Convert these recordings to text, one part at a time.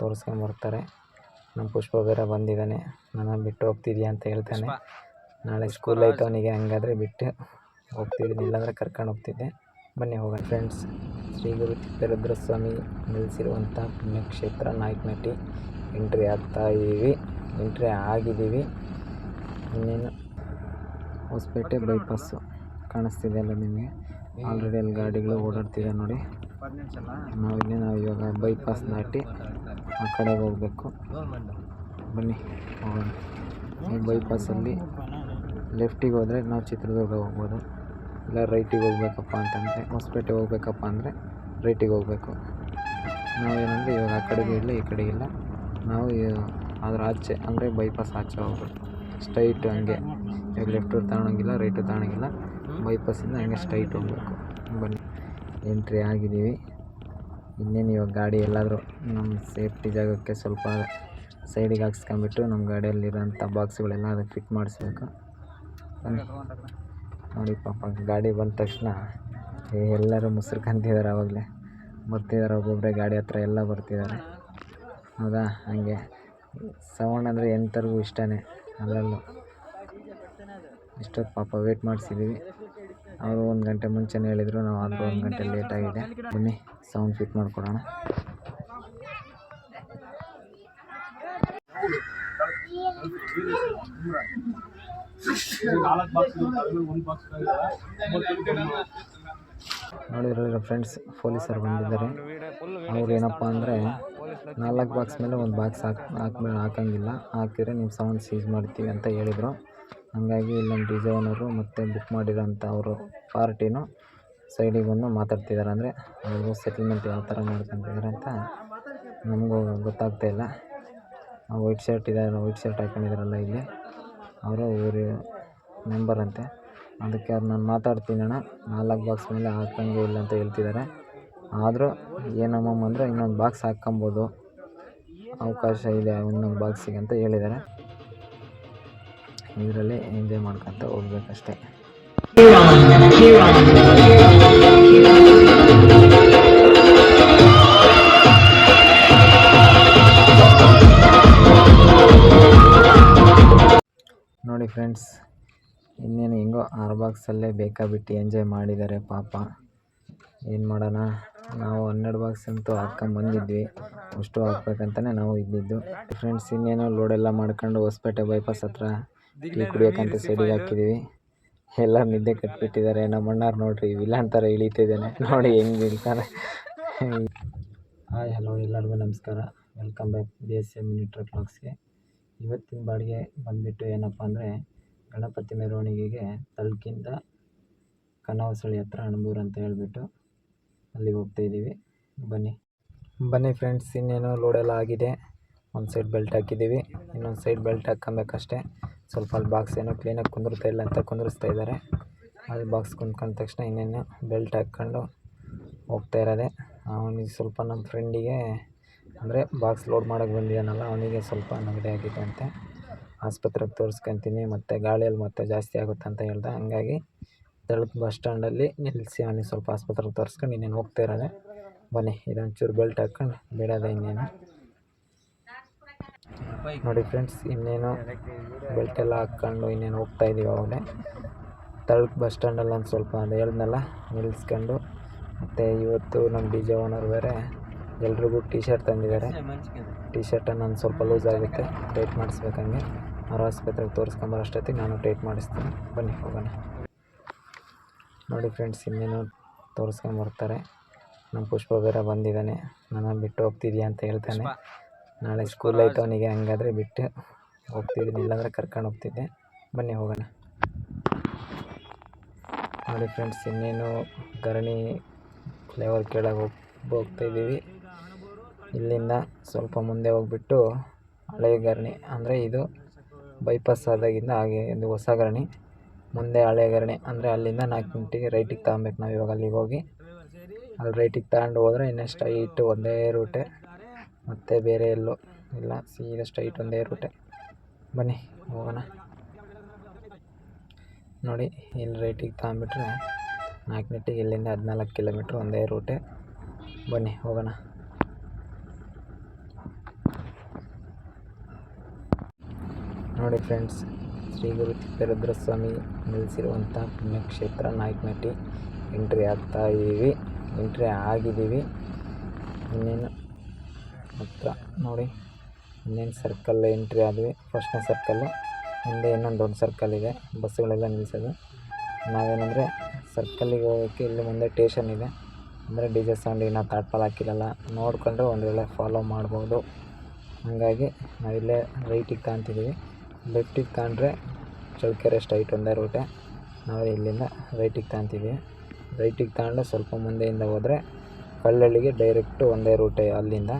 ತೋರಿಸ್ಕೊಂಬರ್ತಾರೆ ನಮ್ಮ ಪುಷ್ಪ ಬೇರೆ ಬಂದಿದ್ದಾನೆ ನನ್ನ ಬಿಟ್ಟು ಹೋಗ್ತಿದ್ಯಾ ಅಂತ ಹೇಳ್ತಾನೆ. ನಾಳೆ ಸ್ಕೂಲ್ ಆಯ್ತು ಅವನಿಗೆ ಹಂಗಾದ್ರೆ ಬಿಟ್ಟು ಹೋಗ್ತಿದ್ದೀನಿ. ಇಲ್ಲಾಂದರೆ ಕರ್ಕೊಂಡು ಹೋಗ್ತಿದ್ದೆ. ಬನ್ನಿ ಹೋಗೋಣ ಫ್ರೆಂಡ್ಸ್ ಶ್ರೀ ಗುರು ತಿಪ್ಪೇರುದ್ರ ಸ್ವಾಮಿ ನೆಲೆಸಿರುವಂಥ ಪುಣ್ಯಕ್ಷೇತ್ರ ನಾಯಕನಟ್ಟಿ ಎಂಟ್ರಿ ಆಗ್ತಾ ಇದ್ದೀವಿ. ಎಂಟ್ರಿ ಆಗಿದ್ದೀವಿ. ಇನ್ನೇನು? ಹೊಸಪೇಟೆ ಬೈಪಾಸು ಕಾಣಿಸ್ತಿದೆ ಅಲ್ಲ ನಿಮಗೆ? ಆಲ್ರೆಡಿ ಅಲ್ಲಿ ಗಾಡಿಗಳು ಓಡಾಡ್ತಿದೆ ನೋಡಿ. ನಾವಿಲ್ಲಿ ನಾವು ಇವಾಗ ಬೈಪಾಸ್ ದಾಟಿ ಆ ಕಡೆ ಹೋಗಬೇಕು. ಬನ್ನಿ ಬೈಪಾಸಲ್ಲಿ ಲೆಫ್ಟಿಗೆ ಹೋದರೆ ನಾವು ಚಿತ್ರದುರ್ಗ ಹೋಗ್ಬೋದು. ಇಲ್ಲ ರೈಟಿಗೆ ಹೋಗ್ಬೇಕಪ್ಪ ಅಂತಂದರೆ, ಹೊಸಪೇಟೆ ಹೋಗ್ಬೇಕಪ್ಪ ಅಂದರೆ ರೈಟಿಗೆ ಹೋಗಬೇಕು. ನಾವೇನಂದರೆ ಇವಾಗ ಆ ಕಡೆಗೆ ಇಲ್ಲ, ಈ ಕಡೆ ಇಲ್ಲ. ನಾವು ಅದ್ರ ಆಚೆ, ಅಂದರೆ ಬೈಪಾಸ್ ಆಚೆ ಹೋಗ್ಬೇಕು. ಸ್ಟ್ರೈಟ್ ಹಂಗೆ. ಇವಾಗ ಲೆಫ್ಟು ತಗೊಳಂಗಿಲ್ಲ ರೈಟು ತಗೊಳಂಗಿಲ್ಲ ಬೈಪಾಸಿಂದ ಹಂಗೆ ಸ್ಟ್ರೈಟ್ ಹೋಗ್ಬೇಕು. ಬನ್ನಿ. ಎಂಟ್ರಿ ಆಗಿದ್ದೀವಿ. ಇನ್ನೇನು ಇವಾಗ ಗಾಡಿ ಎಲ್ಲಾದರೂ ನಮ್ಮ ಸೇಫ್ಟಿ ಜಾಗಕ್ಕೆ ಸ್ವಲ್ಪ ಸೈಡಿಗೆ ಹಾಕ್ಸ್ಕೊಂಬಿಟ್ಟು ನಮ್ಮ ಗಾಡಿಯಲ್ಲಿರೋಂಥ ಬಾಕ್ಸ್ಗಳೆಲ್ಲ ಅದಕ್ಕೆ ಫಿಟ್ ಮಾಡಿಸ್ಬೇಕು. ನೋಡಿ ಪಾಪ ಗಾಡಿ ಬಂದ ತಕ್ಷಣ ಎಲ್ಲರೂ ಮುಸ್ರ್ಕೊಂತಿದ್ದಾರೆ ಆವಾಗಲೇ. ಬರ್ತಿದ್ದಾರೆ ಒಬ್ಬೊಬ್ಬರೇ ಗಾಡಿ ಹತ್ರ ಎಲ್ಲ ಬರ್ತಿದ್ದಾರೆ. ಹೌದಾ? ಹಂಗೆ. ಸೌಂಡ್ ಅಂದರೆ ಎಂಥರಿಗೂ ಇಷ್ಟನೇ. ಅದರಲ್ಲೂ ಇಷ್ಟೊತ್ತು ಪಾಪ ವೇಟ್ ಮಾಡಿಸಿದ್ದೀವಿ ಅವರು ಒಂದು ಗಂಟೆ ಮುಂಚೆನೇ ಹೇಳಿದರು, ನಾವು ಆದರೂ ಒಂದು ಗಂಟೆ ಲೇಟ್ ಆಗಿದೆ. ಬನ್ನಿ ಸೌಂಡ್ ಫಿಟ್ ಮಾಡಿಕೊಡೋಣ. ನೋಡಿದ್ರಲ್ಲ ಫ್ರೆಂಡ್ಸ್ ಪೊಲೀಸರು ಬಂದಿದ್ದಾರೆ. ಅವ್ರು ಏನಪ್ಪ ಅಂದರೆ ನಾಲ್ಕು ಬಾಕ್ಸ್ ಮೇಲೆ ಒಂದು ಬಾಕ್ಸ್ ಹಾಕ್, ಹಾಕ್ಮೇಲೆ ಹಾಕಂಗಿಲ್ಲ. ಹಾಕಿದ್ರೆ ನೀವು ಸೌಂಡ್ ಸೀಸ್ ಮಾಡ್ತೀವಿ ಅಂತ ಹೇಳಿದರು. ಹಾಗಾಗಿ ನಮ್ಮ ಡಿಸೈನರು ಮತ್ತು ಬುಕ್ ಮಾಡಿರೋಂಥ ಅವರು. ಪಾರ್ಟಿನೂ ಸೈಡಿಗೆ ಬಂದು ಮಾತಾಡ್ತಿದ್ದಾರೆ. ಅಂದರೆ ಅವರು ಸೆಟಲ್ಮೆಂಟ್ ಯಾವ ಥರ ಮಾಡ್ಕೊತಿದ್ದಾರೆ ಅಂತ ನಮಗೂ ಗೊತ್ತಾಗ್ತಾ ಇಲ್ಲ. ವೈಟ್ ಶರ್ಟ್ ಇದ್ದಾರೆ ವೈಟ್ ಶರ್ಟ್ ಹಾಕೊಂಡಿದ್ದಾರಲ್ಲ ಇಲ್ಲಿ. ಅವರು ಊರು ಮೆಂಬರ್ ಅಂತೆ. ಅದಕ್ಕೆ ಅವ್ರು ನಾನು ಮಾತಾಡ್ತೀನಿ ಅಣ್ಣ. ನಾಲ್ಕು ಬಾಕ್ಸ್ ಮೇಲೆ ಹಾಕಂಗೆ ಇಲ್ಲ ಅಂತ ಹೇಳ್ತಿದ್ದಾರೆ. ಆದರೂ ಏನಮ್ಮಮ್ಮ ಅಂದರೆ ಇನ್ನೊಂದು ಬಾಕ್ಸ್ ಹಾಕ್ಕೊಬೋದು. ಅವಕಾಶ ಇದೆ ಇನ್ನೊಂದು ಬಾಕ್ಸಿಗೆ ಅಂತ ಹೇಳಿದ್ದಾರೆ. ಇದರಲ್ಲಿ ಎಂಜಾಯ್ ಮಾಡ್ಕೊತ ಹೋಗ್ಬೇಕಷ್ಟೇ. ನೋಡಿ ಫ್ರೆಂಡ್ಸ್ ಇನ್ನೇನು ಹೆಂಗೋ ಆರು ಬಾಕ್ಸಲ್ಲೇ ಬೇಕಾಬಿಟ್ಟು ಎಂಜಾಯ್ ಮಾಡಿದ್ದಾರೆ ಪಾಪ. ಏನು ಮಾಡೋಣ? ನಾವು ಹನ್ನೆರಡು ಬಾಕ್ಸ್ ಅಂತೂ ಹಾಕ್ಕೊಂಬಂದಿದ್ವಿ ಅಷ್ಟು ಹಾಕ್ಬೇಕಂತಲೇ ನಾವು ಇದ್ದಿದ್ದು. ಫ್ರೆಂಡ್ಸ್ ಇನ್ನೇನು ಲೋಡೆಲ್ಲ ಮಾಡ್ಕೊಂಡು ಹೊಸಪೇಟೆ ಬೈಪಾಸ್ ಹತ್ರ ಕುಡಿಯೋಕ್ಕಂತ ಸೈಡಿಗೆ ಹಾಕಿದ್ದೀವಿ ಎಲ್ಲ ನಿದ್ದೆ ಕಟ್ಬಿಟ್ಟಿದ್ದಾರೆ. ನಮ್ಮ ಅಣ್ಣಾರು ನೋಡ್ರಿ, ವಿಲನ್ ಥರ ಇಳಿತಿದ್ದೇನೆ. ನೋಡಿ ಹೆಂಗೆ ಇಳ್ತಾನೆ ಹಾಯ್, ಹಲೋ ಎಲ್ಲರಿಗೂ ನಮಸ್ಕಾರ. Welcome back B S M ಮಿನಿಟ್ರ್ ಬ್ಲಾಗ್ಸ್ಗೆ ಇವತ್ತಿನ ಬಾಡಿಗೆ ಬಂದುಬಿಟ್ಟು ಏನಪ್ಪ ಅಂದರೆ, ಗಣಪತಿ ಮೆರವಣಿಗೆಗೆ ತಲ್ಕಿಂದ ಕನವಸಳಿ ಹತ್ರ ಅಣಬೂರು ಅಂತ ಹೇಳಿಬಿಟ್ಟು ಅಲ್ಲಿಗೆ ಹೋಗ್ತಾಯಿದ್ದೀವಿ ಬನ್ನಿ. ಬನ್ನಿ ಫ್ರೆಂಡ್ಸ್, ಇನ್ನೇನು ಲೋಡೆಲ್ಲ ಆಗಿದೆ. ಒಂದು ಸೈಡ್ ಬೆಲ್ಟ್ ಹಾಕಿದ್ದೀವಿ. ಇನ್ನೊಂದು ಸೈಡ್ ಬೆಲ್ಟ್ ಹಾಕ್ಕೊಬೇಕಷ್ಟೇ. ಸ್ವಲ್ಪ ಅಲ್ಲಿ ಬಾಕ್ಸ್ ಏನೋ ಕ್ಲೀನಾಗಿ ಕುಂದಿರ್ತಾ ಇಲ್ಲ ಅಂತ ಕುಂದಿರಿಸ್ತಾ ಇದ್ದಾರೆ. ಅಲ್ಲಿ ಬಾಕ್ಸ್ ಕುಂದ್ಕೊಂಡ ತಕ್ಷಣ ಇನ್ನೇನು ಬೆಲ್ಟ್ ಹಾಕ್ಕೊಂಡು ಹೋಗ್ತಾ ಇರೋದೆ. ಅವನಿಗೆ ಸ್ವಲ್ಪ ನಮ್ಮ ಫ್ರೆಂಡಿಗೆ ಅಂದರೆ ಬಾಕ್ಸ್ ಲೋಡ್ ಮಾಡೋಕ್ಕೆ ಬಂದಿದ್ದಾನಲ್ಲ, ಅವನಿಗೆ ಸ್ವಲ್ಪ ನೆಗಡಿ ಆಗಿದೆ ಅಂತೆ. ಆಸ್ಪತ್ರೆಗೆ ತೋರಿಸ್ಕೊಂತೀನಿ, ಮತ್ತು ಗಾಳಿಯಲ್ಲಿ ಮತ್ತೆ ಜಾಸ್ತಿ ಆಗುತ್ತೆ ಅಂತ ಹೇಳ್ದೆ. ಹಂಗಾಗಿ ದಳದ ಬಸ್ ಸ್ಟ್ಯಾಂಡಲ್ಲಿ ನಿಲ್ಲಿಸಿ ಅವನಿಗೆ ಸ್ವಲ್ಪ ಆಸ್ಪತ್ರೆಗೆ ತೋರಿಸ್ಕೊಂಡು ಇನ್ನೇನು ಹೋಗ್ತಾ ಇರೋದೆ. ಬನ್ನಿ, ಇದೊಂಚೂರು ಬೆಲ್ಟ್ ಹಾಕ್ಕೊಂಡು ಬಿಡೋದೆ ಇನ್ನೇನು. ನೋಡಿ ಫ್ರೆಂಡ್ಸ್, ಇನ್ನೇನು ಬೆಲ್ಟ್ ಎಲ್ಲ ಹಾಕ್ಕೊಂಡು ಇನ್ನೇನು ಹೋಗ್ತಾ ಇದ್ದೀವಿ ಅವಾಗಲೇ. ತಳಕ್ ಬಸ್ ಸ್ಟ್ಯಾಂಡಲ್ಲಿ ಒಂದು ಸ್ವಲ್ಪ ಅದು ಹೇಳಿದ್ನಲ್ಲ ನಿಲ್ಲಿಸ್ಕೊಂಡು ಮತ್ತು ಇವತ್ತು ನಮ್ಮ ಡಿ ಜೆ ಓನರ್ ಬೇರೆ, ಎಲ್ರಿಗೂ ಟೀ ಶರ್ಟ್ ತಂದಿದ್ದಾರೆ. ಟೀ ಶರ್ಟನ್ನು ಒಂದು ಸ್ವಲ್ಪ ಲೂಸ್ ಆಗುತ್ತೆ, ಟೈಟ್ ಮಾಡಿಸ್ಬೇಕಂಗೆ. ಅವ್ರ ಆಸ್ಪತ್ರೆಗೆ ತೋರಿಸ್ಕೊಂಬರೋ ಅಷ್ಟೊತ್ತಿಗೆ ನಾನು ಟೈಟ್ ಮಾಡಿಸ್ತೀನಿ. ಬನ್ನಿ, ಹೋಗೋಣ. ನೋಡಿ ಫ್ರೆಂಡ್ಸ್, ಇನ್ನೇನು ತೋರಿಸ್ಕೊಂಬರ್ತಾರೆ ನಮ್ಮ ಪುಷ್ಪ ಬೇರೆ ಬಂದಿದ್ದಾನೆ. ನನ್ನ ಬಿಟ್ಟು ಹೋಗ್ತಿದ್ಯಾ ಅಂತ ಹೇಳ್ತಾನೆ. ನಾಳೆ ಸ್ಕೂಲ್ ಐತೆ ಅವನಿಗೆ ಹಂಗಾದ್ರೆ ಬಿಟ್ಟು ಹೋಗ್ತಿದ್ದೀನಿ ಇಲ್ಲಾಂದರೆ ಕರ್ಕೊಂಡು ಹೋಗ್ತಿದ್ದೆ. ಬನ್ನಿ ಹೋಗೋಣ. ನೋಡಿ ಫ್ರೆಂಡ್ಸ್ ಇನ್ನೇನು ಗರಣಿ ಫ್ಲೇವರ್ ಕೇಳೋಕೆ ಹೋಗಿ ಹೋಗ್ತಾಯಿದ್ದೀವಿ ಇಲ್ಲಿಂದ ಸ್ವಲ್ಪ ಮುಂದೆ ಹೋಗ್ಬಿಟ್ಟು ಹಳೆ ಗರಣಿ ಅಂದರೆ ಇದು ಬೈಪಾಸ್ ಆದಾಗಿಂದ ಹಾಗೆ ಇದು ಹೊಸ ಗರಣಿ ಮುಂದೆ ಹಳೆ ಗರಣಿ ಅಂದರೆ ಅಲ್ಲಿಂದ ನಾಲ್ಕು ಗಂಟೆಗೆ ರೈಟಿಗೆ ತಗೊಬೇಕು ನಾವು ಇವಾಗ ಅಲ್ಲಿಗೆ ಹೋಗಿ. ಅಲ್ಲಿ ರೈಟಿಗೆ ತಗೊಂಡು ಹೋದರೆ ಇನ್ನೆಷ್ಟು ಐಟು ಒಂದೇ ರೂಟೆ ಮತ್ತು ಬೇರೆ ಎಲ್ಲೋ. ಇಲ್ಲ, ಸೀದ ಸ್ಟ್ರೈಟ್ ಒಂದೇ ರೂಟೆ ಬನ್ನಿ, ಹೋಗೋಣ. ನೋಡಿ ಇಲ್ಲಿ ರೈಟಿಗೆ ತಗೊಂಬಿಟ್ರೆ ನಾಲ್ಕು ನಿಟ್ಟಿಗೆ ಇಲ್ಲಿಂದ ಹದಿನಾಲ್ಕು ಕಿಲೋಮೀಟ್ರ್ ಒಂದೇ ರೂಟೆ ಬನ್ನಿ, ಹೋಗೋಣ. ನೋಡಿ ಫ್ರೆಂಡ್ಸ್ ಶ್ರೀ ಗುರು ತಿಪ್ಪೇರುದ್ರಸ್ವಾಮಿ ನಿಲ್ಲಿಸಿರುವಂಥ ಪುಣ್ಯಕ್ಷೇತ್ರ ನಾಯಕನಟ್ಟಿ ಎಂಟ್ರಿ ಆಗ್ತಾ ಇದ್ದೀವಿ ಎಂಟ್ರಿ ಆಗಿದ್ದೀವಿ. ಇನ್ನೇನು? ಹತ್ರ ನೋಡಿ, ಇನ್ನೇನು ಸರ್ಕಲ್ ಎಂಟ್ರಿ ಆದ್ವಿ. ಫಸ್ಟ್ನೇ ಸರ್ಕಲ್ಲು ಮುಂದೆ ಇನ್ನೊಂದು ದೊಡ್ಡ ಸರ್ಕಲ್ ಇದೆ. ಬಸ್ಸುಗಳೆಲ್ಲ ನಿಲ್ಲಿಸೋದು ನಾವೇನಂದರೆ ಸರ್ಕಲ್ಲಿಗೆ ಹೋಗೋಕ್ಕೆ ಇಲ್ಲಿ ಮುಂದೆ ಟೇಷನ್ ಇದೆ. ಅಂದರೆ ಡಿ ಜೆ ಸೌಂಡ್ ಇನ್ನೂ ತಾಟ್ಪಾಲ್ ಹಾಕಿರಲ್ಲ, ನೋಡಿಕೊಂಡ್ರೆ ಒಂದು ವೇಳೆ ಫಾಲೋ ಮಾಡ್ಬೋದು. ಹಾಗಾಗಿ ನಾವಿಲ್ಲೇ ರೈಟಿಗೆ ಕಾಣ್ತಿದ್ದೀವಿ ಲೆಫ್ಟಿಗೆ ಕಾಣ್ರೆ ಚಳ್ಕೆರೆ ಸ್ಟ್ರೈಟ್ ಒಂದೇ ರೂಟೆ ನಾವು ಇಲ್ಲಿಂದ ರೈಟಿಗೆ ಕಾಣ್ತಿದ್ದೀವಿ ರೈಟಿಗೆ ತಗೊಂಡು ಸ್ವಲ್ಪ ಮುಂದೆಯಿಂದ ಹೋದರೆ ಕಳ್ಳಳ್ಳಿಗೆ ಡೈರೆಕ್ಟು ಒಂದೇ ರೂಟೆ ಅಲ್ಲಿಂದ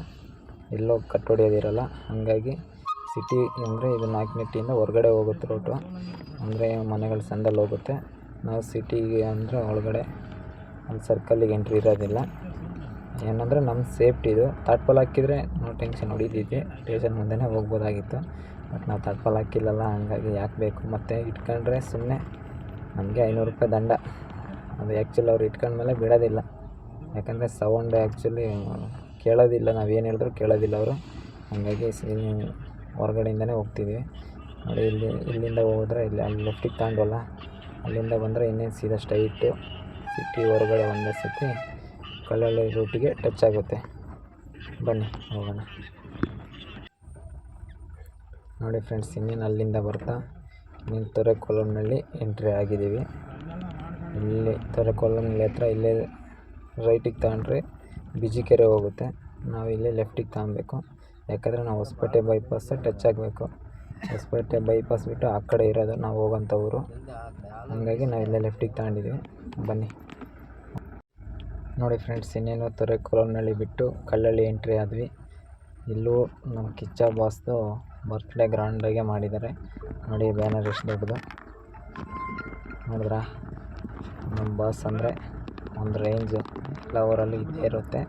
ಎಲ್ಲೋ ಕಟ್ಟೊಡೆಯೋದಿರಲ್ಲ. ಹಾಗಾಗಿ ಸಿಟಿ ಅಂದರೆ ಇದು ನಾಲ್ಕನೆಟ್ಟಿಯಿಂದ ಹೊರಗಡೆ ಹೋಗುತ್ತೆ ರೋಟು ಅಂದರೆ ಮನೆಗಳ ಸಂದಲ್ಲಿ ಹೋಗುತ್ತೆ. ನಾವು ಸಿಟಿಗೆ ಅಂದರೆ ಒಳಗಡೆ ಒಂದು ಸರ್ಕಲ್ಲಿಗೆ ಎಂಟ್ರಿ ಇರೋದಿಲ್ಲ. ಏನಂದರೆ ನಮ್ಮ ಸೇಫ್ಟಿ ಇದು. ತಾಟ್ಪಾಲ್ ಹಾಕಿದರೆ ನೋ ಟೆನ್ಷನ್ ಹೊಡಿತಿದ್ವಿ. ಸ್ಟೇಷನ್ ಮುಂದೆನೇ ಹೋಗ್ಬೋದಾಗಿತ್ತು. ಬಟ್ ನಾವು ತಾಟ್ಪಾಲ್ ಹಾಕಿಲ್ಲಲ್ಲ, ಹಂಗಾಗಿ ಯಾಕೆ ಬೇಕು? ಮತ್ತು ಇಟ್ಕೊಂಡ್ರೆ ಸುಮ್ಮನೆ ನಮಗೆ ಐನೂರು ರೂಪಾಯಿ ದಂಡ. ಅದು ಆ್ಯಕ್ಚುಲಿ ಅವ್ರು ಇಟ್ಕೊಂಡ್ಮೇಲೆ ಬಿಡೋದಿಲ್ಲ. ಯಾಕಂದರೆ ಸೌಂಡ್ ಆ್ಯಕ್ಚುಲಿ ಕೇಳೋದಿಲ್ಲ, ನಾವು ಏನು ಹೇಳಿದ್ರು ಕೇಳೋದಿಲ್ಲ ಅವರು. ಹಾಗಾಗಿ ಹೊರಗಡೆಯಿಂದನೇ ಹೋಗ್ತೀವಿ ನೋಡಿ, ಇಲ್ಲಿ, ಇಲ್ಲಿಂದ ಹೋದ್ರೆ ಇಲ್ಲಿ, ಅಲ್ಲಿ ಲೆಫ್ಟಿಗೆ ತಗೊಂಡ್ವಲ್ಲ, ಅಲ್ಲಿಂದ ಬಂದರೆ ಇನ್ನೇನು ಸೀದಾ ಸ್ಟೈಟು ಸಿಟಿ ಹೊರಗಡೆ ಒಂದೇ ಸತಿ ಕಲ್ಲಳ್ಳಿ ರೂಟಿಗೆ ಟಚ್ ಆಗುತ್ತೆ. ಬನ್ನಿ, ಹೋಗೋಣ. ನೋಡಿ ಫ್ರೆಂಡ್ಸ್ ಇನ್ನೇನು ಅಲ್ಲಿಂದ ಬರ್ತಾ, ಇನ್ನೇನು ತೊರೆಕೊಲ್ಲಂನಲ್ಲಿ ಎಂಟ್ರಿ ಆಗಿದ್ದೀವಿ. ಇಲ್ಲಿ ತೊರೆಕೊಲ್ಲಂನಲ್ಲಿ ಹತ್ರ ಇಲ್ಲೇ ರೈಟಿಗೆ ತಗೊಂಡ್ರೆ ಬಿಜಿಕೆರೆ ಹೋಗುತ್ತೆ. ನಾವು ಇಲ್ಲೇ ಲೆಫ್ಟಿಗೆ ತಗೊಬೇಕು. ಯಾಕಂದರೆ ನಾವು ಹೊಸಪೇಟೆ ಬೈಪಾಸ್ ಟಚ್ ಆಗಬೇಕು. ಹೊಸಪೇಟೆ ಬೈಪಾಸ್ ಬಿಟ್ಟು ಆ ಕಡೆ ಇರೋದು ನಾವು ಹೋಗೋಂಥ ಊರು. ಹಾಗಾಗಿ ನಾವು ಇಲ್ಲೇ ಲೆಫ್ಟಿಗೆ ತಗೊಂಡಿದ್ದೀವಿ ಬನ್ನಿ. ನೋಡಿ ಫ್ರೆಂಡ್ಸ್ ಇನ್ನೇನು ತೊರೆಕೊಲ್ಲಂನಳ್ಳಿ ಬಿಟ್ಟು ಕಲ್ಲಳ್ಳಿ ಎಂಟ್ರಿ ಆದ್ವಿ. ಇಲ್ಲೂ ನಮ್ಮ ಕಿಚ್ಚ ಬಾಸ್ದು ಬರ್ತ್ಡೇ ಗ್ರ್ಯಾಂಡಾಗೆ ಮಾಡಿದ್ದಾರೆ. ನೋಡಿ ಬ್ಯಾನರ್ ಎಷ್ಟು ದೊಡ್ಡದು. ನೋಡಿದ್ರಾ? ನಮ್ಮ ಬಾಸ್ ಅಂದರೆ ಒಂದು ರೇಂಜು ಎಲ್ಲ ಊರಲ್ಲೂ ಇದ್ದೇ ಇರುತ್ತೆ.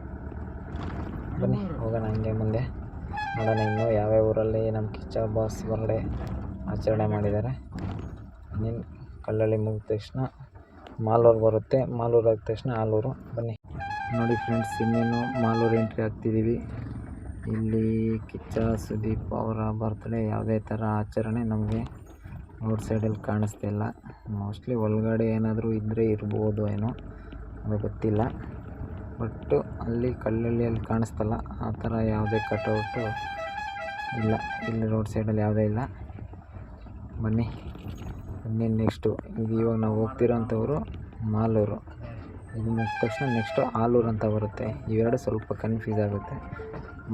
ಬನ್ನಿ, ಹೋಗೋಣ ಹಂಗೆ ಮುಂದೆ. ನೋಡೋಣ ಇನ್ನೂ ಯಾವ್ಯಾವ ಊರಲ್ಲಿ ನಮ್ಮ ಕಿಚ್ಚ ಬಾಸ್ ಬರ್ಡೇ ಆಚರಣೆ ಮಾಡಿದ್ದಾರೆ. ಇನ್ನೇನು ಕಲ್ಲಳ್ಳಿ ಮುಗಿದ ತಕ್ಷಣ ಮಾಲೂರು ಬರುತ್ತೆ. ಮಾಲೂರು ಆದ ತಕ್ಷಣ ಆಲೂರು. ಬನ್ನಿ. ನೋಡಿ ಫ್ರೆಂಡ್ಸ್ ಇನ್ನೇನು ಮಾಲೂರು ಎಂಟ್ರಿ ಆಗ್ತಿದ್ದೀವಿ ಇಲ್ಲಿ ಕಿಚ್ಚ, ಸುದೀಪ್ ಅವರ ಬರ್ತ್ಡೇ ಯಾವುದೇ ಥರ ಆಚರಣೆ ನಮಗೆ ರೋಡ್ ಸೈಡಲ್ಲಿ ಕಾಣಿಸ್ತಿಲ್ಲ. ಮೋಸ್ಟ್ಲಿ ಒಳಗಡೆ ಏನಾದರೂ ಇದ್ದರೆ ಇರ್ಬೋದು ಏನೋ. ಅದು ಗೊತ್ತಿಲ್ಲ. ಬಟ್ಟು ಅಲ್ಲಿ ಕಲ್ಲಲ್ಲಿ ಅಲ್ಲಿ ಕಾಣಿಸ್ತಲ್ಲ, ಆ ಥರ ಯಾವುದೇ ಕಟೌಟು ಇಲ್ಲ. ಇಲ್ಲಿ ರೋಡ್ ಸೈಡಲ್ಲಿ ಯಾವುದೇ ಇಲ್ಲ. ಬನ್ನಿ. ಬನ್ನಿ ನೆಕ್ಸ್ಟು ಈಗ ಇವಾಗ ನಾವು ಹೋಗ್ತಿರೋಂಥವ್ರು ಮಾಲೂರು. ಇದು ಮುಗಿದ ತಕ್ಷಣ ನೆಕ್ಸ್ಟು ಆಲೂರು ಅಂತ ಬರುತ್ತೆ. ಇವೆರಡು ಸ್ವಲ್ಪ ಕನ್ಫ್ಯೂಸ್ ಆಗುತ್ತೆ.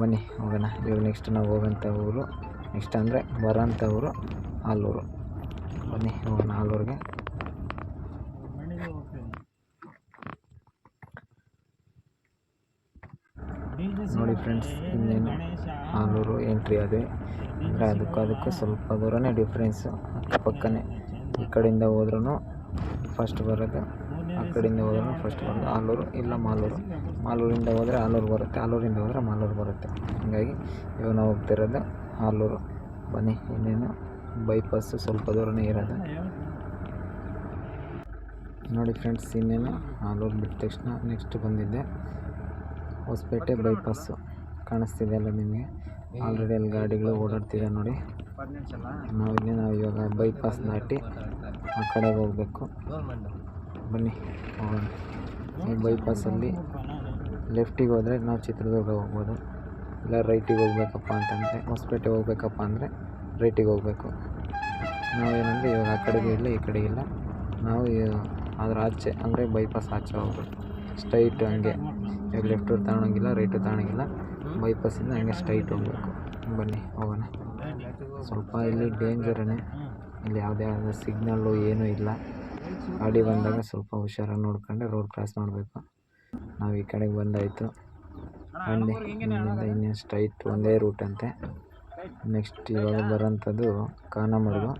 ಬನ್ನಿ, ಹೋಗೋಣ. ಇವಾಗ ನೆಕ್ಸ್ಟ್ ನಾವು ಹೋಗೋಂಥ ಊರು ನೆಕ್ಸ್ಟ್ ಅಂದರೆ ಬರೋಂಥ ಊರು ಆಲೂರು. ಬನ್ನಿ, ಹೋಗೋಣ ಆಲೂರಿಗೆ. ನೋಡಿ ಫ್ರೆಂಡ್ಸ್, ಇನ್ನೇನು ಆಲೂರು ಎಂಟ್ರಿ ಅದೇ. ಅಂದರೆ ಅದಕ್ಕೂ ಅದಕ್ಕೂ ಸ್ವಲ್ಪ ದೂರನೇ ಡಿಫ್ರೆನ್ಸು ಅಕ್ಕಪಕ್ಕನೇ. ಈ ಕಡೆಯಿಂದ ಹೋದ್ರೂ ಫಸ್ಟ್ ಬರೋದು ಆ ಕಡೆಯಿಂದ ಹೋದ್ರೂ ಫಸ್ಟ್ ಬರೋದು ಆಲೂರು ಇಲ್ಲ ಮಾಲೂರು. ಮಾಲೂರಿಂದ ಹೋದರೆ ಆಲೂರು ಬರುತ್ತೆ. ಆಲೂರಿಂದ ಹೋದರೆ ಮಾಲೂರು ಬರುತ್ತೆ. ಹಾಗಾಗಿ ಇವಾಗ ನಾವು ಹೋಗ್ತಿರೋದು ಆಲೂರು ಬನ್ನಿ, ಇನ್ನೇನು ಬೈಪಾಸು ಸ್ವಲ್ಪ ದೂರನೇ ಇರೋದು. ನೋಡಿ ಫ್ರೆಂಡ್ಸ್, ಇನ್ನೇನು ಆಲೂರು ಬಿಟ್ಟ ತಕ್ಷಣ ನೆಕ್ಸ್ಟ್ ಬಂದಿದ್ದೆ. ಹೊಸಪೇಟೆ ಬೈಪಾಸ್ ಕಾಣಿಸ್ತಿದೆ ಅಲ್ಲ ನಿಮಗೆ. ಆಲ್ರೆಡಿ ಅಲ್ಲಿ ಗಾಡಿಗಳು ಓಡಾಡ್ತಿದೆ ನೋಡಿ. ನಾವು ಇಲ್ಲಿ ನಾವು ಇವಾಗ ಬೈಪಾಸ್ ದಾಟಿ ಆ ಕಡೆಗೆ ಹೋಗಬೇಕು. ಬನ್ನಿ, ಹೋಗೋಣ. ಈ ಬೈಪಾಸಲ್ಲಿ ಲೆಫ್ಟಿಗೆ ಹೋದರೆ ನಾವು ಚಿತ್ರದುರ್ಗ ಹೋಗ್ಬೋದು. ಇಲ್ಲ ರೈಟಿಗೆ ಹೋಗ್ಬೇಕಪ್ಪ ಅಂತಂದರೆ, ಹೊಸಪೇಟೆ ಹೋಗ್ಬೇಕಪ್ಪ ಅಂದರೆ ರೈಟಿಗೆ ಹೋಗಬೇಕು. ನಾವೇನಂದರೆ ಇವಾಗ ಆ ಕಡೆಗೆ ಇಲ್ಲ, ಈ ಕಡೆ ಇಲ್ಲ. ನಾವು ಅದ್ರ ಆಚೆ ಅಂದರೆ ಬೈಪಾಸ್ ಆಚೆ ಹೋಗ್ಬೇಕು. ಸ್ಟ್ರೈಟ್ ಹಂಗೆ. ಇವಾಗ ಲೆಫ್ಟ್ ತಗೊಳಂಗಿಲ್ಲ ರೈಟು ತಗೊಳಂಗಿಲ್ಲ ಬೈಪಾಸಿಂದ ಹಂಗೆ ಸ್ಟ್ರೈಟ್ ಹೋಗಬೇಕು. ಬನ್ನಿ, ಹೋಗೋಣ. ಸ್ವಲ್ಪ ಇಲ್ಲಿ ಡೇಂಜರೇ ಇಲ್ಲಿ ಯಾವುದೇ ಆದ ಸಿಗ್ನಲ್ಲು ಏನೂ ಇಲ್ಲ. ಗಾಡಿ ಬಂದಾಗ ಸ್ವಲ್ಪ ಹುಷಾರಾಗಿ ನೋಡ್ಕೊಂಡು ರೋಡ್ ಕ್ರಾಸ್ ಮಾಡಬೇಕು. ನಾವು ಈ ಕಡೆಗೆ ಬಂದಾಯಿತು. ಬನ್ನಿ, ಇಲ್ಲಿಂದ ಇನ್ನೇನು ಸ್ಟ್ರೈಟ್ ಒಂದೇ ರೂಟ್ ಅಂತೆ. ನೆಕ್ಸ್ಟ್ ಇವಾಗ ಬರೋಂಥದ್ದು ಕಾನಮಡ್ಗು.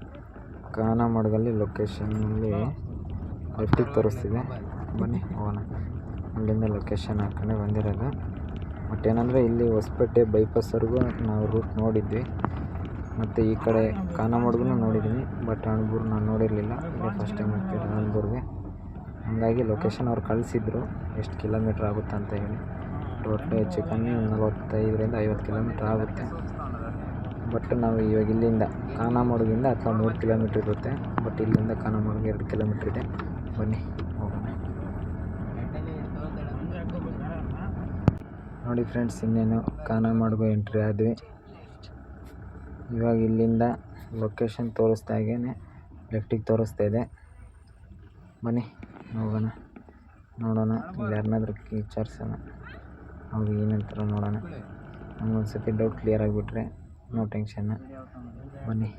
ಕಾನಮಡ್ಗಲ್ಲಿ ಲೊಕೇಶನ್ನಲ್ಲಿ ಲೆಫ್ಟಿಗೆ ತೋರಿಸ್ತಿದೆ. ಬನ್ನಿ, ಹೋಗೋಣ. ಅಲ್ಲಿಂದ ಲೊಕೇಶನ್ ಹಾಕ್ಕೊಂಡೆ ಬಂದಿರೋದು. ಬಟ್ ಏನಂದರೆ ಇಲ್ಲಿ ಹೊಸಪೇಟೆ ಬೈಪಾಸ್ವರೆಗೂ ನಾವು ರೂಟ್ ನೋಡಿದ್ವಿ. ಮತ್ತು ಈ ಕಡೆ ಕಾನಮಡ್ಗೂ ನೋಡಿದ್ದೀನಿ ಬಟ್ ಅಣಬೂರು ನಾನು ನೋಡಿರಲಿಲ್ಲ. ಇದೇ ಫಸ್ಟ್ ಟೈಮ್ ಹೋಗ್ತಿರೋದು ಅಣ್ಬೂರ್ಗೆ ಹಾಗಾಗಿ ಲೊಕೇಶನ್ ಅವ್ರು ಕಳಿಸಿದ್ರು. ಎಷ್ಟು ಕಿಲೋಮೀಟ್ರ್ ಆಗುತ್ತೆ ಅಂತ ಹೇಳಿ. ಟೋಟ್ಲು ಹೆಚ್ಚು ಕಮ್ಮಿ ನಲವತ್ತೈದರಿಂದ ಐವತ್ತು ಕಿಲೋಮೀಟ್ರ್ ಆಗುತ್ತೆ. ಬಟ್ ನಾವು ಇವಾಗ ಇಲ್ಲಿಂದ ಖಾನಾಮಡುಗಿಂದ ಅಥವಾ ಮೂರು ಕಿಲೋಮೀಟ್ರ್ ಇರುತ್ತೆ. ಬಟ್ ಇಲ್ಲಿಂದ ಖಾನಾಮಡುಗು ಎರಡು ಕಿಲೋಮೀಟ್ರ್ ಇದೆ. ಬನ್ನಿ. ನೋಡಿ ಫ್ರೆಂಡ್ಸ್, ಇನ್ನೇನು ಖಾನಾಮಡುಗು ಎಂಟ್ರಿ ಆದ್ವಿ. ಇವಾಗ ಇಲ್ಲಿಂದ ಲೊಕೇಶನ್ ತೋರಿಸ್ದಾಗೇ ಲೆಫ್ಟಿಗೆ ತೋರಿಸ್ತಾ ಇದೆ. ಬನ್ನಿ, ಹೋಗೋಣ. ನೋಡೋಣ ಯಾರನ್ನಾದ್ರೂ ವಿಚಾರಿಸೋಣ. ಅವ್ರು ಏನಂತಾರ ನೋಡೋಣ. ಒಂದು ಸತಿ ಡೌಟ್ ಕ್ಲಿಯರ್ ಆಗಿಬಿಟ್ರೆ ನೋ ಟೆನ್ಷನ್ನ ಬನ್ನಿ.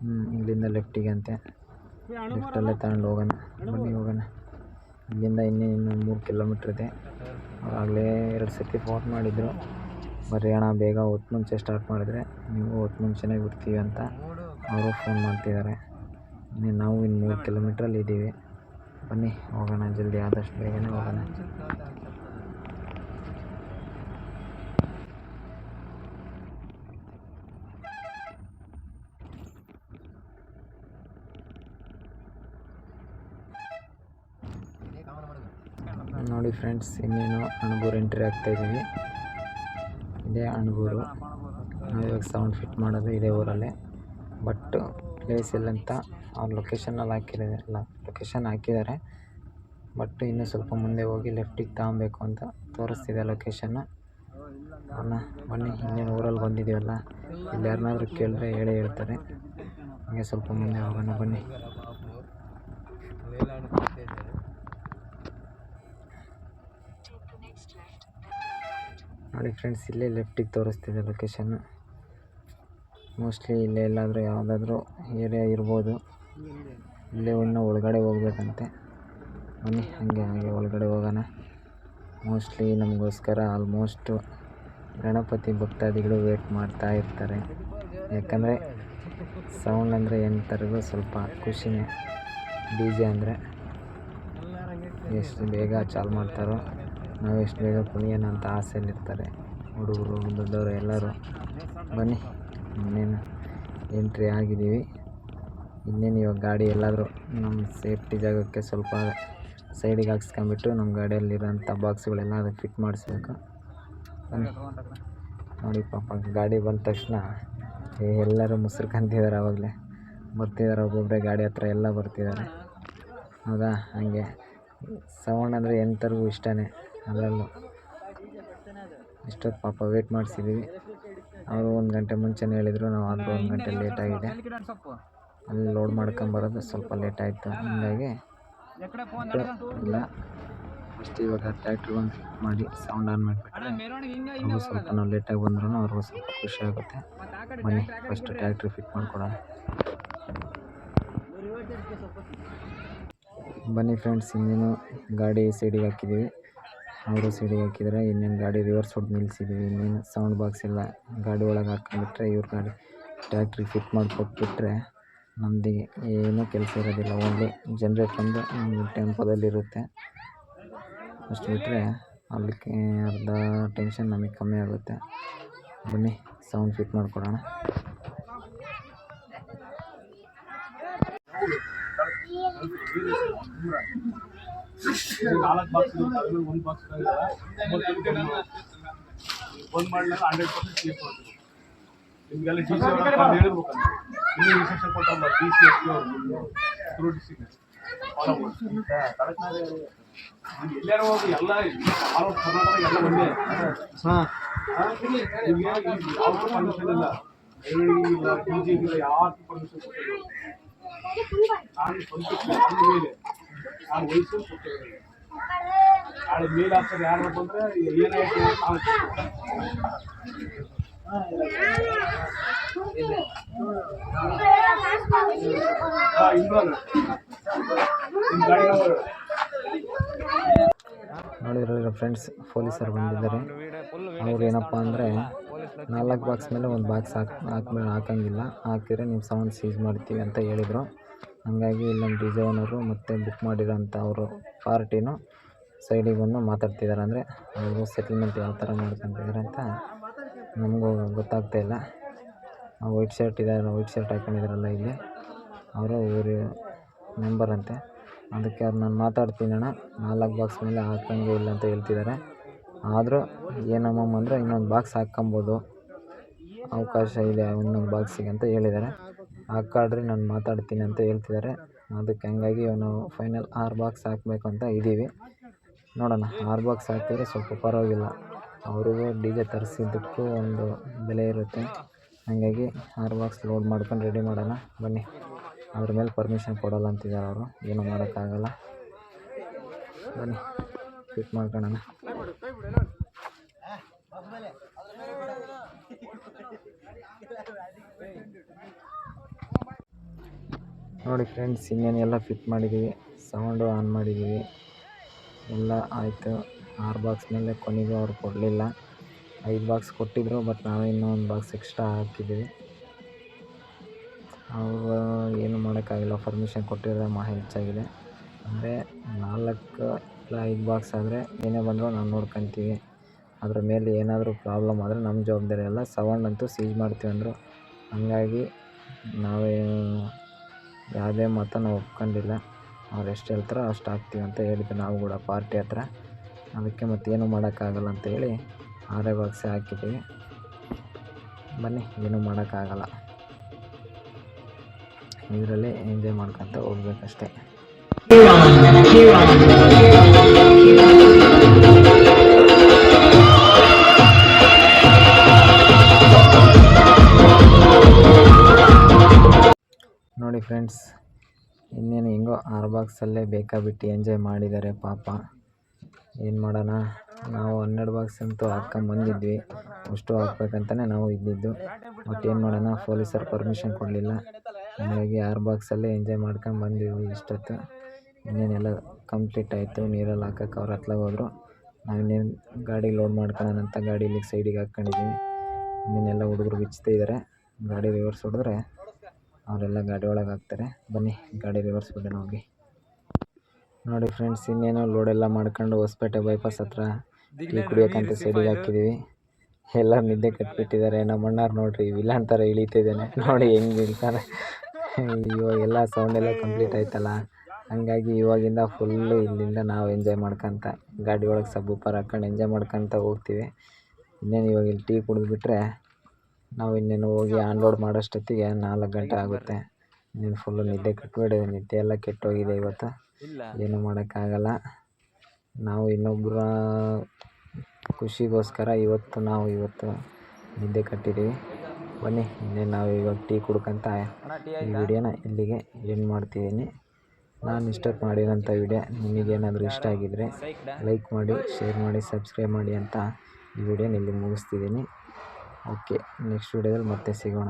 ಹ್ಞೂ ಇಲ್ಲಿಂದ ಲೆಫ್ಟಿಗೆ ಅಂತೆ. ಲೆಫ್ಟಲ್ಲೇ ತಗೊಂಡು ಹೋಗೋಣ. ಬನ್ನಿ ಹೋಗೋಣ. ಇಲ್ಲಿಂದ ಇನ್ನೂ ಇನ್ನು ಮೂರು ಕಿಲೋಮೀಟ್ರ್ ಇದೆ. ಆಗಲೇ ಎರಡು ಸರ್ತಿ ಫೋನ್ ಮಾಡಿದರು. ಬರ್ರಿ ಅಣ್ಣ ಬೇಗ ಹೊತ್ತು ಮುಂಚೆ ಸ್ಟಾರ್ಟ್ ಮಾಡಿದ್ರೆ ನೀವು ಹೊತ್ತು ಮುಂಚೆನೇ ಬಿಡ್ತೀವಿ ಅಂತ ಅವರು ಫೋನ್ ಮಾಡ್ತಿದ್ದಾರೆ ಇನ್ನು ನಾವು ಇನ್ನು ಮೂರು ಕಿಲೋಮೀಟ್ರಲ್ಲಿ ಇದ್ದೀವಿ. ಬನ್ನಿ ಹೋಗೋಣ ಜಲ್ದಿ ಆದಷ್ಟು ಬೇಗನೆ ಹೋಗೋಣ ನೋಡಿ ಫ್ರೆಂಡ್ಸ್ ಇನ್ನೇನು ಅಣಗೂರು ಎಂಟ್ರಿ ಆಗ್ತಾ ಇದ್ದೀವಿ. ಇದೇ ಅಣಗೂರು ನಾವು ಇವಾಗ ಸೌಂಡ್ ಫಿಟ್ ಮಾಡೋದು ಇದೇ ಊರಲ್ಲೇ. ಬಟ್ ಪ್ಲೇಸ್ ಎಲ್ಲಂತ ಅವ್ರ ಲೊಕೇಶನಲ್ಲಿ ಹಾಕಿದ್ದಾರೆ ಅಲ್ಲ ಲೊಕೇಶನ್ ಹಾಕಿದ್ದಾರೆ. ಬಟ್ ಇನ್ನೂ ಸ್ವಲ್ಪ ಮುಂದೆ ಹೋಗಿ ಲೆಫ್ಟಿಗೆ ತಗೊಬೇಕು ಅಂತ ತೋರಿಸ್ತಿದೆ ಲೊಕೇಶನ್ನು ಅಣ್ಣ ಬನ್ನಿ, ಇನ್ನೇನು ಊರಲ್ಲಿ ಬಂದಿದ್ದೀವಲ್ಲ. ಇಲ್ಲಿ ಯಾರನ್ನಾದ್ರೂ ಕೇಳಿದ್ರೆ ಹೇಳೇ ಹೇಳ್ತಾರೆ. ಹಾಗೆ ಸ್ವಲ್ಪ ಮುಂದೆ ಹೋಗೋಣ ಬನ್ನಿ. ನೋಡಿ ಫ್ರೆಂಡ್ಸ್ ಇಲ್ಲೇ ಲೆಫ್ಟಿಗೆ ತೋರಿಸ್ತಿದೆ ಲೊಕೇಶನ್ನು ಮೋಸ್ಟ್ಲಿ ಇಲ್ಲೇ ಎಲ್ಲಾದರೂ ಯಾವುದಾದ್ರೂ ಏರಿಯಾ ಇರ್ಬೋದು. ಇಲ್ಲೇ ಇನ್ನೂ ಒಳಗಡೆ ಹೋಗ್ಬೇಕಂತೆ. ಬನ್ನಿ, ಹಾಗೆ ಹಾಗೆ ಒಳಗಡೆ ಹೋಗೋಣ. ಮೋಸ್ಟ್ಲಿ ನಮಗೋಸ್ಕರ ಆಲ್ಮೋಸ್ಟು ಗಣಪತಿ ಭಕ್ತಾದಿಗಳು ವೇಟ್ ಮಾಡ್ತಾ ಇರ್ತಾರೆ. ಯಾಕಂದರೆ ಸೌಂಡ್ ಅಂದರೆ ಎಂಥರಿಗೂ ಸ್ವಲ್ಪ ಖುಷಿನೇ. ಡಿ ಜೆ ಅಂದರೆ ಎಷ್ಟು ಬೇಗ ಚಾಲು ಮಾಡ್ತಾರೋ. ನಾವು ಎಷ್ಟು ಬೇಗ ಕುಣಿಯೋಣ ಅಂತ ಆಸೆಯಲ್ಲಿರ್ತಾರೆ. ಹುಡುಗರು, ದೊಡ್ಡವರು ಎಲ್ಲರೂ. ಬನ್ನಿ ಇನ್ನೇನು ಎಂಟ್ರಿ ಆಗಿದ್ದೀವಿ. ಇನ್ನೇನು ಇವಾಗ ಗಾಡಿ ಎಲ್ಲಾದರೂ ನಮ್ಮ ಸೇಫ್ಟಿ ಜಾಗಕ್ಕೆ ಸ್ವಲ್ಪ ಸೈಡಿಗೆ ಹಾಕ್ಸ್ಕೊಂಬಿಟ್ಟು ನಮ್ಮ ಗಾಡಿಯಲ್ಲಿರೋಂಥ ಬಾಕ್ಸ್ಗಳೆಲ್ಲ ಅದಕ್ಕೆ ಫಿಟ್ ಮಾಡಿಸ್ಬೇಕು. ನೋಡಿ ಪಾಪ, ಗಾಡಿ ಬಂದ ತಕ್ಷಣ ಏ, ಎಲ್ಲರೂ ಮುಸ್ರ್ಕಂತಿದ್ದಾರೆ ಆವಾಗಲೇ. ಬರ್ತಿದ್ದಾರೆ ಒಬ್ಬೊಬ್ಬರೇ ಗಾಡಿ ಹತ್ರ ಎಲ್ಲ ಬರ್ತಿದ್ದಾರೆ. ಹೌದಾ? ಹಾಗೆ. ಸೌಂಡ್ ಅಂದರೆ ಎಂಥರಿಗೂ ಇಷ್ಟನೇ. ಅದರಲ್ಲೂ ಎಷ್ಟೊತ್ತು ಪಾಪ ವೇಟ್ ಮಾಡಿಸಿದ್ದೀವಿ ಅವರು ಒಂದು ಗಂಟೆ ಮುಂಚೆನೇ ಹೇಳಿದರು, ನಾವು ಆದರೂ ಒಂದು ಗಂಟೆ ಲೇಟ್ ಆಗಿದೆ. ಅಲ್ಲಿ ಲೋಡ್ ಮಾಡ್ಕೊಂಬರೋದು ಸ್ವಲ್ಪ ಲೇಟ್ ಆಯಿತು. ಹಾಗಾಗಿ ಇಲ್ಲ. ಫಸ್ಟ್ ಇವಾಗ ಟ್ಯಾಕ್ಟ್ರ್ ಒಂದು ಫಿಟ್ ಮಾಡಿ ಸೌಂಡ್ ಆನ್ ಮಾಡಿಬಿಟ್ಟು ಸ್ವಲ್ಪ ನಾವು ಲೇಟಾಗಿ ಬಂದ್ರೂ ಅವ್ರಿಗೂ ಸ್ವಲ್ಪ ಖುಷಿ ಆಗುತ್ತೆ. ಬನ್ನಿ ಫಸ್ಟ್ ಟ್ಯಾಕ್ಟ್ರಿ ಫಿಟ್ ಮಾಡಿಕೊಡೋಣ. ಬನ್ನಿ ಫ್ರೆಂಡ್ಸ್ ಇನ್ನೇನು ಗಾಡಿ ಸೈಡಿಗೆ ಹಾಕಿದ್ದೀವಿ ಅವರು ಸೈಡಿಗೆ ಹಾಕಿದರೆ ಇನ್ನೇನು ಗಾಡಿ ರಿವರ್ಸ್ ಹೊಡೆದು ನಿಲ್ಲಿಸಿದ್ದೀವಿ ಇನ್ನೇನು ಸೌಂಡ್ ಬಾಕ್ಸ್ ಇಲ್ಲ ಗಾಡಿ ಒಳಗೆ ಹಾಕೊಂಡ್ಬಿಟ್ರೆ ಇವ್ರ ಗಾಡಿ ಟ್ಯಾಕ್ಟ್ರಿ ಫಿಟ್ ಮಾಡಿಕೊಟ್ಬಿಟ್ರೆ ನಮ್ಮದು ಏನೂ ಕೆಲಸ ಇರೋದಿಲ್ಲ ಓನ್ಲಿ ಜನ್ರೇಟ್ ಬಂದು ಟೆಂಪೋದಲ್ಲಿರುತ್ತೆ ಅಷ್ಟು ಬಿಟ್ಟರೆ ಅಲ್ಲಿಗೆ ಅರ್ಧ ಟೆನ್ಷನ್ ನಮಗೆ ಕಮ್ಮಿ ಆಗುತ್ತೆ. ಬನ್ನಿ ಸೌಂಡ್ ಫಿಟ್ ಮಾಡಿಕೊಡೋಣ. ನಾಲ್ಕು ಬಾಕ್ಸ್ ಒಂದು ಬಾಕ್ಸ್ ಒಂದು ಮಾಡಿದಾಗ ಹಂಡ್ರೆಡ್ ಪರ್ಸೆಂಟ್ ಸೇಫ್ ಮಾಡ್ತೀವಿ ನಿಮಗೆಲ್ಲ ಡಿ ಸಿ ಅವ್ರ ಹೇಳ್ಬೇಕಂತ ಇನ್ಸ್ಟ್ರಕ್ಷನ್ ಕೊಟ್ಟಲ್ಲ ಡಿ ಸಿ ಪಿ ಅವರು ಥ್ರೂ ಡಿಸ್ಟಿಕ್ ಎಲ್ಲಾರು ಹೋಗಿ ಎಲ್ಲ ಆಲ್ ಓವರ್ ಕರ್ನಾಟಕ ಎಲ್ಲ ಒಂದೇ. ಯಾವ ಪರ್ಮಿಷನ್ ಇಲ್ಲ ಜಿ ಇಲ್ಲ? ಯಾವ ಪರ್ಮಿಷನ್ ಕೊಟ್ಟಿಲ್ಲ. ನಾನು ಸ್ವಂತ ಮೇಲೆ ನಾನು ವಯಸ್ಸು ಯಾರು ಏನಾಯ್ತು ಫ್ರೆಂಡ್ಸ್ ಪೊಲೀಸರು ಬಂದಿದ್ದಾರೆ. ಅವ್ರು ಏನಪ್ಪ ಅಂದರೆ ನಾಲ್ಕು ಬಾಕ್ಸ್ ಮೇಲೆ ಒಂದು ಬಾಕ್ಸ್ ಹಾಕ್ ಹಾಕ್ಮೇಲೆ ಹಾಕಂಗಿಲ್ಲ. ಹಾಕಿದ್ರೆ ನೀವು ಸೌಂಡ್ ಸೀಸ್ ಮಾಡ್ತೀವಿ ಅಂತ ಹೇಳಿದರು. ಹಾಗಾಗಿ ಇಲ್ಲಿ ನಮ್ಮ ಡಿ ಜೆ ಓನರು ಮತ್ತು ಬುಕ್ ಮಾಡಿರೋಂಥ ಅವರು ಪಾರ್ಟಿನೂ ಸೈಡಿಗೆ ಬಂದು ಮಾತಾಡ್ತಿದ್ದಾರೆ ಅಂದರೆ ಅವರು ಸೆಟಲ್ಮೆಂಟ್ ಯಾವ ಥರ ಮಾಡ್ಕೊತಿದ್ದಾರೆ ಅಂತ ನಮಗೂ ಗೊತ್ತಾಗ್ತಾ ಇಲ್ಲ. ವೈಟ್ ಶರ್ಟ್ ಇದ್ದಾರೆ ವೈಟ್ ಶರ್ಟ್ ಹಾಕೊಂಡಿದ್ದಾರಲ್ಲ ಇಲ್ಲಿ. ಅವರು ಇವರು ಮೆಂಬರ್ ಅಂತೆ. ಅದಕ್ಕೆ ಅವ್ರು ನಾನು ಮಾತಾಡ್ತೀನಿ ಅಣ್ಣ. ನಾಲ್ಕು ಬಾಕ್ಸ್ ಮೇಲೆ ಹಾಕಂಗೆ ಇಲ್ಲ ಅಂತ ಹೇಳ್ತಿದ್ದಾರೆ ಆದರೂ ಏನಮ್ಮಮ್ಮ ಅಂದರೆ ಇನ್ನೊಂದು ಬಾಕ್ಸ್ ಹಾಕ್ಕೊಬೋದು. ಅವಕಾಶ ಇದೆ ಇನ್ನೊಂದು ಬಾಕ್ಸಿಗೆ ಅಂತ ಹೇಳಿದ್ದಾರೆ ಹಾಕ್ಕೊಳ್ರಿ ನಾನು ಮಾತಾಡ್ತೀನಿ ಅಂತ ಹೇಳ್ತಿದ್ದಾರೆ ಅದಕ್ಕೆ ಹಂಗಾಗಿ ಇವನು ಫೈನಲ್ ಆರು ಬಾಕ್ಸ್ ಹಾಕಬೇಕು ಅಂತ ಇದ್ದೀವಿ. ನೋಡೋಣ ಆರು ಬಾಕ್ಸ್ ಹಾಕಿದ್ರೆ ಸ್ವಲ್ಪ ಪರವಾಗಿಲ್ಲ. ಅವ್ರಿಗೂ ಡಿ ಜೆ ತರಿಸಿದ್ದಕ್ಕೂ ಒಂದು ಬೆಲೆ ಇರುತ್ತೆ. ಹಾಗಾಗಿ ಆರು ಬಾಕ್ಸ್ ಲೋಡ್ ಮಾಡ್ಕೊಂಡು ರೆಡಿ ಮಾಡೋಣ. ಬನ್ನಿ ಅದ್ರ ಮೇಲೆ ಪರ್ಮಿಷನ್ ಕೊಡೋಲ್ಲ ಅಂತಿದ್ದಾರೆ ಅವರು. ಏನೂ ಮಾಡೋಕ್ಕಾಗಲ್ಲ. ಬನ್ನಿ ಫಿಟ್ ಮಾಡ್ಕೊಳ್ಳೋಣ ನೋಡಿ ಫ್ರೆಂಡ್ಸ್ ಇನ್ನೇನೆಲ್ಲ ಫಿಟ್ ಮಾಡಿದ್ದೀವಿ, ಸೌಂಡು ಆನ್ ಮಾಡಿದ್ದೀವಿ. ಎಲ್ಲ ಆಯಿತು. ಆರು ಬಾಕ್ಸ್ ಮೇಲೆ ಕೊನೆಗೂ ಅವ್ರು ಕೊಡಲಿಲ್ಲ. ಐದು ಬಾಕ್ಸ್ ಕೊಟ್ಟಿದ್ದರು ಬಟ್ ನಾವೇ ಇನ್ನೂ ಒಂದು ಬಾಕ್ಸ್ ಎಕ್ಸ್ಟ್ರಾ ಹಾಕಿದ್ದೀವಿ. ಅವರು ಏನು ಮಾಡೋಕ್ಕಾಗಿಲ್ಲ ಪರ್ಮಿಷನ್ ಕೊಟ್ಟಿರೋ ಮಹಾ ಹೆಚ್ಚಾಗಿದೆ. ಅಂದರೆ ನಾಲ್ಕು ಇಲ್ಲ ಐದು ಬಾಕ್ಸ್ ಆದರೆ ಏನೇ ಬಂದರೂ ನಾವು ನೋಡ್ಕೊತೀವಿ. ಅದ್ರ ಮೇಲೆ ಏನಾದರೂ ಪ್ರಾಬ್ಲಮ್ ಆದರೆ ನಮ್ಮ ಜವಾಬ್ದಾರಿ. ಅಲ್ಲ ಸೌಂಡ್ ಅಂತೂ ಸೀಜ್ ಮಾಡ್ತೀವಿ ಅಂದರು. ಹಂಗಾಗಿ ನಾವೇ ಯಾವುದೇ ಮಾತನ್ನು ಒಪ್ಕೊಂಡಿಲ್ಲ. ಅವ್ರು ಎಷ್ಟು ಹೇಳ್ತಾರೋ ಅಷ್ಟು ಹಾಕ್ತೀವಿ ಅಂತ ಹೇಳಿದ್ದೆ ನಾವು ಕೂಡ ಪಾರ್ಟಿ ಹತ್ರ. ಅದಕ್ಕೆ ಮತ್ತೇನು ಮಾಡೋಕ್ಕಾಗಲ್ಲ ಅಂತೇಳಿ ಆರೇ ಬಾಕ್ಸೇ ಹಾಕಿದ್ದೀವಿ. ಬನ್ನಿ, ಏನೂ ಮಾಡೋಕ್ಕಾಗಲ್ಲ. ಇದರಲ್ಲಿ ಎಂಜಾಯ್ ಮಾಡ್ಕೊತ ಹೋಗ್ಬೇಕಷ್ಟೆ. ಫ್ರೆಂಡ್ಸ್ ಇನ್ನೇನು ಹೆಂಗೋ ಆರು ಬಾಕ್ಸಲ್ಲೇ ಬೇಕಾಬಿಟ್ಟು ಎಂಜಾಯ್ ಮಾಡಿದ್ದಾರೆ ಪಾಪ. ಏನು ಮಾಡೋಣ? ನಾವು ಹನ್ನೆರಡು ಬಾಕ್ಸ್ ಅಂತೂ ಹಾಕ್ಕೊಂಬಂದಿದ್ವಿ ಅಷ್ಟು ಹಾಕ್ಬೇಕಂತಲೇ ನಾವು ಇದ್ದಿದ್ದು. ಬಟ್ ಏನು ಮಾಡೋಣ? ಪೊಲೀಸರು ಪರ್ಮಿಷನ್ ಕೊಡಲಿಲ್ಲ. ಹಾಗಾಗಿ ಆರು ಬಾಕ್ಸಲ್ಲೇ ಎಂಜಾಯ್ ಮಾಡ್ಕೊಂಡು ಬಂದಿದ್ವಿ ಇಷ್ಟೊತ್ತು. ಇನ್ನೇನೆಲ್ಲ ಕಂಪ್ಲೀಟ್ ಆಯಿತು. ನೀರಲ್ಲಿ ಹಾಕೋಕೆ ಅವ್ರ ಹತ್ಲಾಗ ಹೋದರು. ನಾವು ಇನ್ನೇನು ಗಾಡಿ ಲೋಡ್ ಮಾಡ್ಕೊಳ್ಳೋಣ ಅಂತ ಗಾಡಿ ಇಲ್ಲಿಗೆ ಸೈಡಿಗೆ ಹಾಕ್ಕೊಂಡಿದ್ದೀವಿ ಇನ್ನೇನೆಲ್ಲ ಹುಡುಗರು ಬಿಚ್ತಾ ಇದ್ದಾರೆ ಗಾಡಿ ರಿವರ್ಸ್ ಹೊಡೆದ್ರೆ ಅವರೆಲ್ಲ ಗಾಡಿ ಒಳಗೆ ಹಾಕ್ತಾರೆ. ಬನ್ನಿ, ಗಾಡಿ ರಿವರ್ಸ್ ಬಿಡೋಣ ಹೋಗಿ. ನೋಡಿ ಫ್ರೆಂಡ್ಸ್ ಇನ್ನೇನು ಲೋಡೆಲ್ಲ ಮಾಡ್ಕೊಂಡು ಹೊಸಪೇಟೆ ಬೈಪಾಸ್ ಹತ್ರ ಟೀ ಕುಡಿಯೋಕ್ಕಂತ ಸೈಡಿಗೆ ಹಾಕಿದ್ದೀವಿ ಎಲ್ಲ ನಿದ್ದೆ ಕಟ್ಬಿಟ್ಟಿದ್ದಾರೆ. ನಮ್ಮ ಅಣ್ಣಾರು ನೋಡ್ರಿ ವಿಲನ್ ಥರ ಇಳಿತಿದ್ದಾನೆ ನೋಡಿ ಹೆಂಗೆ ಇಳ್ತಾನೆ ಇವಾಗೆಲ್ಲ ಸೌಂಡ್ ಎಲ್ಲ ಕಂಪ್ಲೀಟ್ ಆಯ್ತಲ್ಲ. ಹಂಗಾಗಿ ಇವಾಗಿಂದ ಫುಲ್ಲು ಇಲ್ಲಿಂದ ನಾವು ಎಂಜಾಯ್ ಮಾಡ್ಕೊತ, ಗಾಡಿ ಒಳಗೆ ಸಬ್ಬೂಪರ್ ಹಾಕೊಂಡು ಎಂಜಾಯ್ ಮಾಡ್ಕೊತ ಹೋಗ್ತೀವಿ. ಇನ್ನೇನು ಇವಾಗ ಇಲ್ಲಿ ಟೀ ಕುಡಿದ್ಬಿಟ್ರೆ ನಾವು ಇನ್ನೇನು ಹೋಗಿ ಆನ್ಲೋಡ್ ಮಾಡೋಷ್ಟೊತ್ತಿಗೆ ನಾಲ್ಕು ಗಂಟೆ ಆಗುತ್ತೆ. ಇನ್ನೇನು ಫುಲ್ಲು ನಿದ್ದೆ ಕಟ್ಬಿಡಿ ನಿದ್ದೆ ಎಲ್ಲ ಕೆಟ್ಟೋಗಿದೆ ಇವತ್ತು. ಏನೂ ಮಾಡೋಕ್ಕಾಗಲ್ಲ. ನಾವು ಇನ್ನೊಬ್ಬರ ಖುಷಿಗೋಸ್ಕರ ಇವತ್ತು ನಾವು ಇವತ್ತು ನಿದ್ದೆ ಕಟ್ಟಿದ್ದೀವಿ. ಬನ್ನಿ ಇನ್ನೇನು ನಾವು ಇವಾಗ ಟೀ ಕುಡ್ಕೊಂತ ಈ ವಿಡಿಯೋನ ಇಲ್ಲಿಗೆ ಎಂಡ್ ಮಾಡ್ತಿದ್ದೀನಿ. ನಾನು ಇಷ್ಟಕ್ಕೆ ಮಾಡಿರೋಂಥ ವಿಡಿಯೋ ನಿಮಗೇನಾದರೂ ಇಷ್ಟ ಆಗಿದ್ದರೆ ಲೈಕ್ ಮಾಡಿ ಶೇರ್ ಮಾಡಿ ಸಬ್ಸ್ಕ್ರೈಬ್ ಮಾಡಿ ಅಂತ ಈ ವಿಡಿಯೋನ ಇಲ್ಲಿ ಮುಗಿಸ್ತಿದ್ದೀನಿ. ಓಕೆ ನೆಕ್ಸ್ಟ್ ವಿಡಿಯೋದಲ್ಲಿ ಮತ್ತೆ ಸಿಗೋಣ.